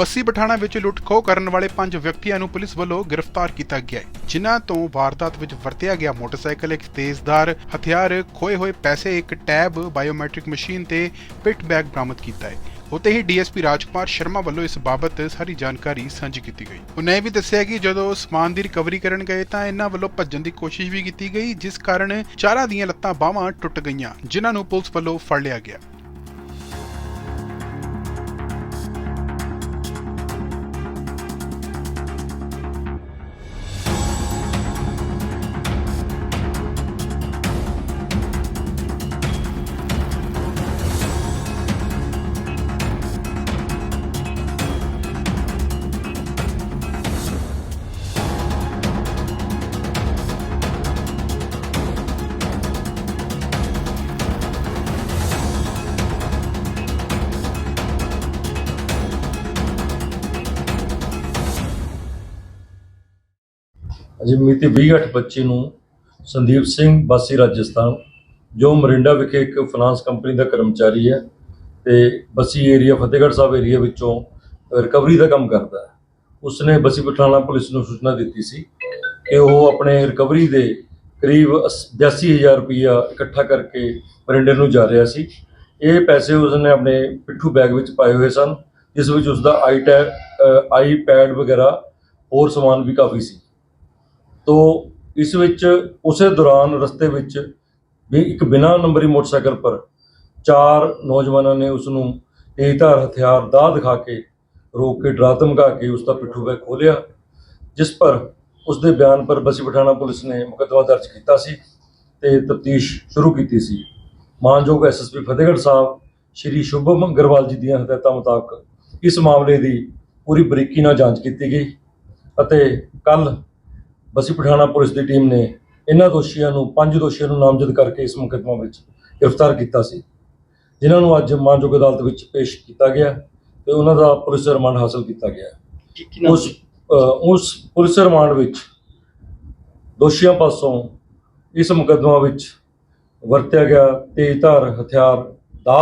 ਬੱਸੀ ਪਠਾਣਾ ਵਿੱਚ ਲੁੱਟ-ਖੋਹ ਕਰਨ ਵਾਲੇ ਪੰਜ ਵਿਅਕਤੀਆਂ ਨੂੰ ਪੁਲਿਸ ਵੱਲੋਂ ਗ੍ਰਿਫਤਾਰ ਕੀਤਾ ਗਿਆ ਹੈ, ਜਿਨ੍ਹਾਂ ਤੋਂ ਵਾਰਦਾਤ ਵਿੱਚ ਵਰਤਿਆ ਗਿਆ ਮੋਟਰਸਾਈਕਲ, ਇੱਕ ਤੇਜ਼ਧਾਰ ਹਥਿਆਰ, ਖੋਏ ਹੋਏ ਪੈਸੇ, ਇੱਕ ਟੈਬ, ਬਾਇਓਮੈਟ੍ਰਿਕ ਮਸ਼ੀਨ ਤੇ ਪਿਟ ਬੈਗ ਬਰਾਮਦ ਕੀਤਾ ਹੈ। ਉਤੇ ਹੀ ਡੀਐਸਪੀ ਰਾਜਕੁਮਾਰ ਸ਼ਰਮਾ ਵੱਲੋਂ ਇਸ ਬਾਬਤ ਸਾਰੀ ਜਾਣਕਾਰੀ ਸਾਂਝੀ ਕੀਤੀ ਗਈ। ਉਹਨੇ ਇਹ ਵੀ ਦੱਸਿਆ ਕਿ ਜਦੋਂ ਸਮਾਨ ਦੀ ਰਿਕਵਰੀ ਕਰਨ ਗਏ ਤਾਂ ਇਹਨਾਂ ਵੱਲੋਂ ਭੱਜਣ ਦੀ ਕੋਸ਼ਿਸ਼ ਵੀ ਕੀਤੀ ਗਈ, ਜਿਸ ਕਾਰਨ ਚਾਰਾਂ ਦੀਆਂ ਲੱਤਾਂ ਬਾਹਾਂ ਟੁੱਟ ਗਈਆਂ, ਜਿਨ੍ਹਾਂ ਨੂੰ ਪੁਲਿਸ ਵੱਲੋਂ ਫੜ ਲਿਆ ਗਿਆ। ਅਜੇ ਮਿਤੀ 28 ਨੂੰ ਸੰਦੀਪ ਸਿੰਘ ਬਾਸੀ ਰਾਜਸਥਾਨ, ਜੋ ਮਰਿੰਡਾ ਵਿਖੇ ਇੱਕ ਫਾਈਨਾਂਸ ਕੰਪਨੀ ਦਾ ਕਰਮਚਾਰੀ ਹੈ ਤੇ ਬਸੀ ਏਰੀਆ ਫਤਿਹਗੜ੍ਹ ਸਾਹਿਬ ਏਰੀਆ ਵਿੱਚੋਂ ਰਿਕਵਰੀ ਦਾ ਕੰਮ ਕਰਦਾ ਹੈ। ਉਸਨੇ ਬਸੀ ਪਠਾਣਾ ਪੁਲਿਸ ਨੂੰ ਸੂਚਨਾ ਦਿੱਤੀ ਸੀ ਕਿ ਉਹ ਆਪਣੇ ਰਿਕਵਰੀ ਦੇ ਕਰੀਬ 82000 ਰੁਪਇਆ ਇਕੱਠਾ ਕਰਕੇ ਮਰਿੰਡੇ ਨੂੰ ਜਾ ਰਿਹਾ ਸੀ। ਇਹ ਪੈਸੇ ਉਸਨੇ ਆਪਣੇ ਪਿੱਠੂ ਬੈਗ ਵਿੱਚ ਪਾਏ ਹੋਏ ਸਨ, ਜਿਸ ਵਿੱਚ ਉਸਦਾ ਆਈ ਟੈ ਆਈ ਪੈਡ ਵਗੈਰਾ ਹੋਰ ਸਮਾਨ ਵੀ ਕਾਫੀ ਸੀ। ਤੋ ਇਸ ਵਿੱਚ ਉਸੇ ਦੌਰਾਨ ਰਸਤੇ ਵਿੱਚ ਵੀ ਇੱਕ ਬਿਨਾਂ ਨੰਬਰੀ ਮੋਟਰਸਾਈਕਲ ਪਰ ਚਾਰ ਨੌਜਵਾਨਾਂ ਨੇ ਉਸ ਨੂੰ ਤੇਜ਼ਧਾਰ ਹਥਿਆਰ ਦਾ ਦਿਖਾ ਕੇ ਰੋਕ ਕੇ ਡਰਾ ਧਮਕਾ ਕੇ ਉਸ ਦਾ ਪਿੱਠੂ ਬੈਗ ਖੋਲਿਆ ਜਿਸ ਪਰ ਉਸ ਦੇ ਬਿਆਨ ਪਰ ਬਸੀ ਪਠਾਣਾ ਪੁਲਿਸ ਨੇ ਮੁਕੱਦਮਾ ਦਰਜ ਕੀਤਾ ਸੀ ਤੇ ਤਫਤੀਸ਼ ਸ਼ੁਰੂ ਕੀਤੀ ਸੀ। ਮਾਨਯੋਗ ਐਸਐਸਪੀ ਫਤਿਹਗੜ੍ਹ ਸਾਹਿਬ ਸ਼੍ਰੀ ਸ਼ੁਭਮ ਅਗਰਵਾਲ ਜੀ ਦੀਆਂ ਹਦਾਇਤਾਂ ਮੁਤਾਬਕ ਇਸ ਮਾਮਲੇ ਦੀ ਪੂਰੀ ਬਰੀਕੀ ਨਾਲ ਜਾਂਚ ਕੀਤੀ ਗਈ ਅਤੇ ਕੱਲ ਬਸੀ ਪਠਾਣਾ ਪੁਲਿਸ ਦੀ ਟੀਮ ਨੇ ਇਹਨਾਂ ਦੋਸ਼ੀਆਂ ਨੂੰ ਪੰਜ ਦੋਸ਼ੀਆਂ ਨੂੰ ਨਾਮਜ਼ਦ ਕਰਕੇ ਇਸ ਮੁਕੱਦਮਾ ਵਿੱਚ ਗ੍ਰਿਫਤਾਰ ਕੀਤਾ ਸੀ ਜਿਨ੍ਹਾਂ ਨੂੰ ਅੱਜ ਮਾਨਯੋਗ ਅਦਾਲਤ ਵਿੱਚ ਪੇਸ਼ ਕੀਤਾ ਗਿਆ ਤੇ ਉਹਨਾਂ ਦਾ ਪੁਲਿਸ ਰਿਮਾਂਡ ਹਾਸਲ ਕੀਤਾ ਗਿਆ। ਉਸ ਉਸ ਪੁਲਿਸ ਰਿਮਾਂਡ ਵਿੱਚ ਦੋਸ਼ੀਆਂ ਪਾਸੋਂ ਇਸ ਮੁਕੱਦਮਾ ਵਿੱਚ ਵਰਤਿਆ ਗਿਆ ਤੇਜ਼ਧਾਰ ਹਥਿਆਰ ਦਾ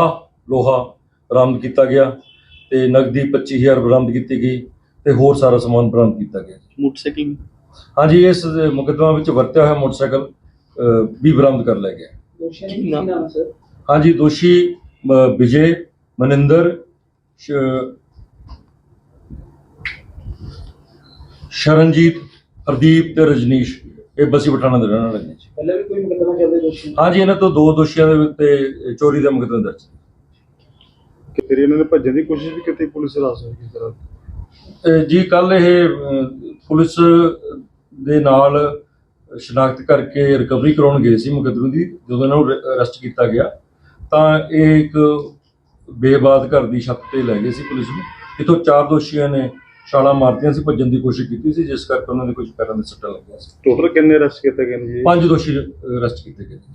ਲੋਹਾ ਬਰਾਮਦ ਕੀਤਾ ਗਿਆ ਤੇ ਨਗਦੀ 25000 ਬਰਾਮਦ ਕੀਤੀ ਗਈ ਤੇ ਹੋਰ ਸਾਰਾ ਸਮਾਨ ਬਰਾਮਦ ਕੀਤਾ ਗਿਆ। ਮੋਟਰਸਾਈਕਲ ਹਾਂਜੀ ਇਸ ਮੁਕੱਦਮਾ ਵਿੱਚ ਵਰਤਿਆ ਹੋਇਆ ਮੋਟਰਸਾਈਕਲ ਵੀ ਬਰਾਮਦ ਕਰ ਲਿਆ ਗਿਆ। ਦੋਸ਼ੀਆਂ ਦੀ ਕੀ ਨਾਮ ਸਰ? ਹਾਂਜੀ ਦੋਸ਼ੀ ਵਿਜੇ ਮਨਿੰਦਰ ਸ਼ਰਨਜੀਤ ਹਰਦੀਪ ਤੇ ਰਜਨੀਸ਼। ਇਹ ਬਸੀ ਪਠਾਣਾ ਦੇ ਰਹਿਣ ਵਾਲੇ ਨੇ ਜੀ। ਪਹਿਲਾਂ ਵੀ ਕੋਈ ਮੁਕੱਦਮਾ ਚੱਲਦਾ ਦੋਸ਼ੀ ਹਾਂਜੀ ਇਹਨਾਂ ਤੋਂ ਦੋ ਦੋਸ਼ੀਆਂ ਦੇ ਉੱਤੇ ਚੋਰੀ ਦਾ ਮੁਕੱਦਮਾ ਦਰਜ। ਕਿ ਫਿਰ ਇਹਨਾਂ ਨੇ ਭੱਜਣ ਦੀ ਕੋਸ਼ਿਸ਼ ਵੀ ਕੀਤੀ ਪੁਲਿਸ ਰਾਸ ਹੋਈ ਕਿਸ ਤਰ੍ਹਾਂ ਅ, ਜੀ ਕੱਲ ਇਹ ਪੁਲਿਸ ਦੇ ਨਾਲ ਸ਼ਨਾਖਤ ਕਰਕੇ ਰਿਕਵਰੀ ਕਰਾਉਣ ਗਏ ਸੀ ਮੁਕੱਦਮੇ ਦੀ ਜਦੋਂ ਇਹਨਾਂ ਨੂੰ ਅਰੈਸਟ ਕੀਤਾ ਗਿਆ ਤਾਂ ਇਹ ਇੱਕ ਬੇਬਾਦ ਘਰ ਦੀ ਛੱਤ ਤੇ ਲੈ ਗਏ ਸੀ ਪੁਲਿਸ ਨੂੰ। ਇਥੋਂ ਚਾਰ ਦੋਸ਼ੀਆਂ ਨੇ ਛਾਲਾਂ ਮਾਰਤੀਆਂ ਸੀ ਭੱਜਣ ਦੀ ਕੋਸ਼ਿਸ਼ ਕੀਤੀ ਸੀ ਜਿਸ ਕਰਕੇ ਉਹਨਾਂ ਦੇ ਕੁਝ ਪੈਰਾਂ ਦੇ ਸੱਟਾਂ ਲੱਗੀਆਂ ਸੀ। ਟੋਟਲ ਕਿੰਨੇ ਅਰੈਸਟ ਕੀਤੇ ਗਏ ਨੇ ਜੀ? ਪੰਜ ਦੋਸ਼ੀ ਅਰੈਸਟ ਕੀਤੇ ਗਏ